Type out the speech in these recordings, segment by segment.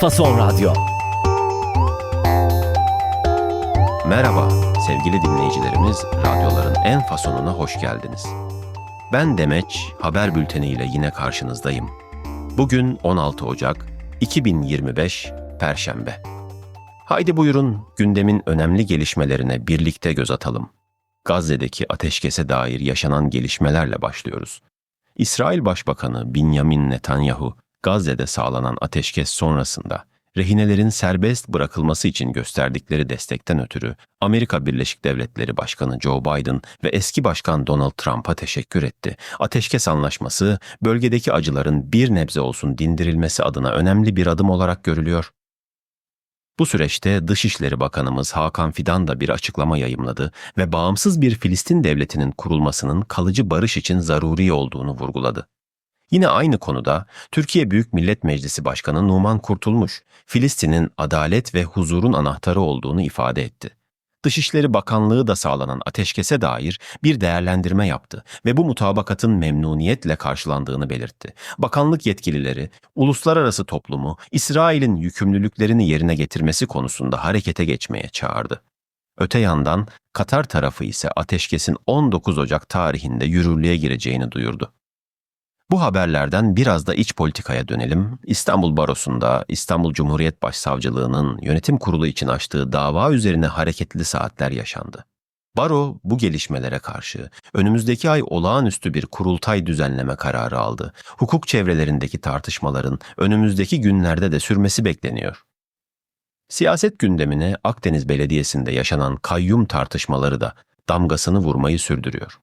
Fason Radyo. Merhaba sevgili dinleyicilerimiz, radyoların en fasonuna hoş geldiniz. Ben Demeç, haber bülteni ile yine karşınızdayım. Bugün 16 Ocak 2025 Perşembe. Haydi buyurun gündemin önemli gelişmelerine birlikte göz atalım. Gazze'deki ateşkese dair yaşanan gelişmelerle başlıyoruz. İsrail Başbakanı Benjamin Netanyahu, Gazze'de sağlanan ateşkes sonrasında rehinelerin serbest bırakılması için gösterdikleri destekten ötürü Amerika Birleşik Devletleri Başkanı Joe Biden ve eski başkan Donald Trump'a teşekkür etti. Ateşkes anlaşması bölgedeki acıların bir nebze olsun dindirilmesi adına önemli bir adım olarak görülüyor. Bu süreçte Dışişleri Bakanımız Hakan Fidan da bir açıklama yayımladı ve bağımsız bir Filistin devletinin kurulmasının kalıcı barış için zaruri olduğunu vurguladı. Yine aynı konuda Türkiye Büyük Millet Meclisi Başkanı Numan Kurtulmuş, Filistin'in adalet ve huzurun anahtarı olduğunu ifade etti. Dışişleri Bakanlığı da sağlanan ateşkese dair bir değerlendirme yaptı ve bu mutabakatın memnuniyetle karşılandığını belirtti. Bakanlık yetkilileri, uluslararası toplumu İsrail'in yükümlülüklerini yerine getirmesi konusunda harekete geçmeye çağırdı. Öte yandan Katar tarafı ise ateşkesin 19 Ocak tarihinde yürürlüğe gireceğini duyurdu. Bu haberlerden biraz da iç politikaya dönelim. İstanbul Barosu'nda İstanbul Cumhuriyet Başsavcılığı'nın yönetim kurulu için açtığı dava üzerine hareketli saatler yaşandı. Baro bu gelişmelere karşı önümüzdeki ay olağanüstü bir kurultay düzenleme kararı aldı. Hukuk çevrelerindeki tartışmaların önümüzdeki günlerde de sürmesi bekleniyor. Siyaset gündemine Akdeniz Belediyesi'nde yaşanan kayyum tartışmaları da damgasını vurmayı sürdürüyor.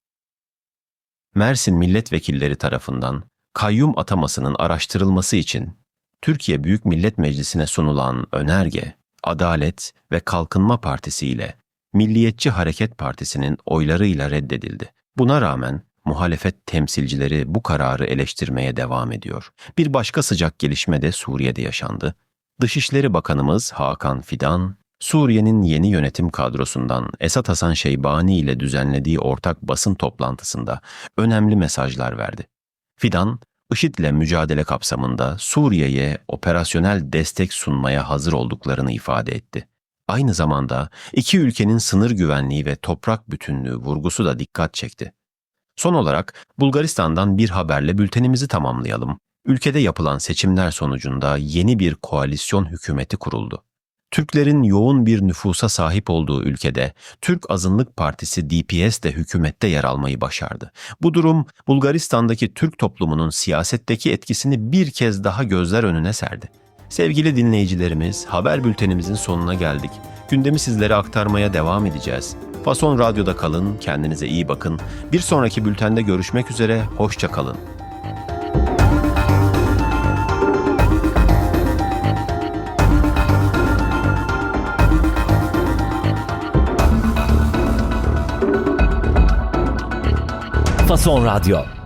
Mersin milletvekilleri tarafından kayyum atamasının araştırılması için Türkiye Büyük Millet Meclisi'ne sunulan önerge, Adalet ve Kalkınma Partisi ile Milliyetçi Hareket Partisi'nin oylarıyla reddedildi. Buna rağmen muhalefet temsilcileri bu kararı eleştirmeye devam ediyor. Bir başka sıcak gelişme de Suriye'de yaşandı. Dışişleri Bakanımız Hakan Fidan, Suriye'nin yeni yönetim kadrosundan Esat Hasan Şeybani ile düzenlediği ortak basın toplantısında önemli mesajlar verdi. Fidan, IŞİD'le mücadele kapsamında Suriye'ye operasyonel destek sunmaya hazır olduklarını ifade etti. Aynı zamanda iki ülkenin sınır güvenliği ve toprak bütünlüğü vurgusu da dikkat çekti. Son olarak Bulgaristan'dan bir haberle bültenimizi tamamlayalım. Ülkede yapılan seçimler sonucunda yeni bir koalisyon hükümeti kuruldu. Türklerin yoğun bir nüfusa sahip olduğu ülkede Türk Azınlık Partisi DPS de hükümette yer almayı başardı. Bu durum Bulgaristan'daki Türk toplumunun siyasetteki etkisini bir kez daha gözler önüne serdi. Sevgili dinleyicilerimiz, haber bültenimizin sonuna geldik. Gündemi sizlere aktarmaya devam edeceğiz. Fason Radyo'da kalın, kendinize iyi bakın. Bir sonraki bültende görüşmek üzere, hoşça kalın. Fason Radyo.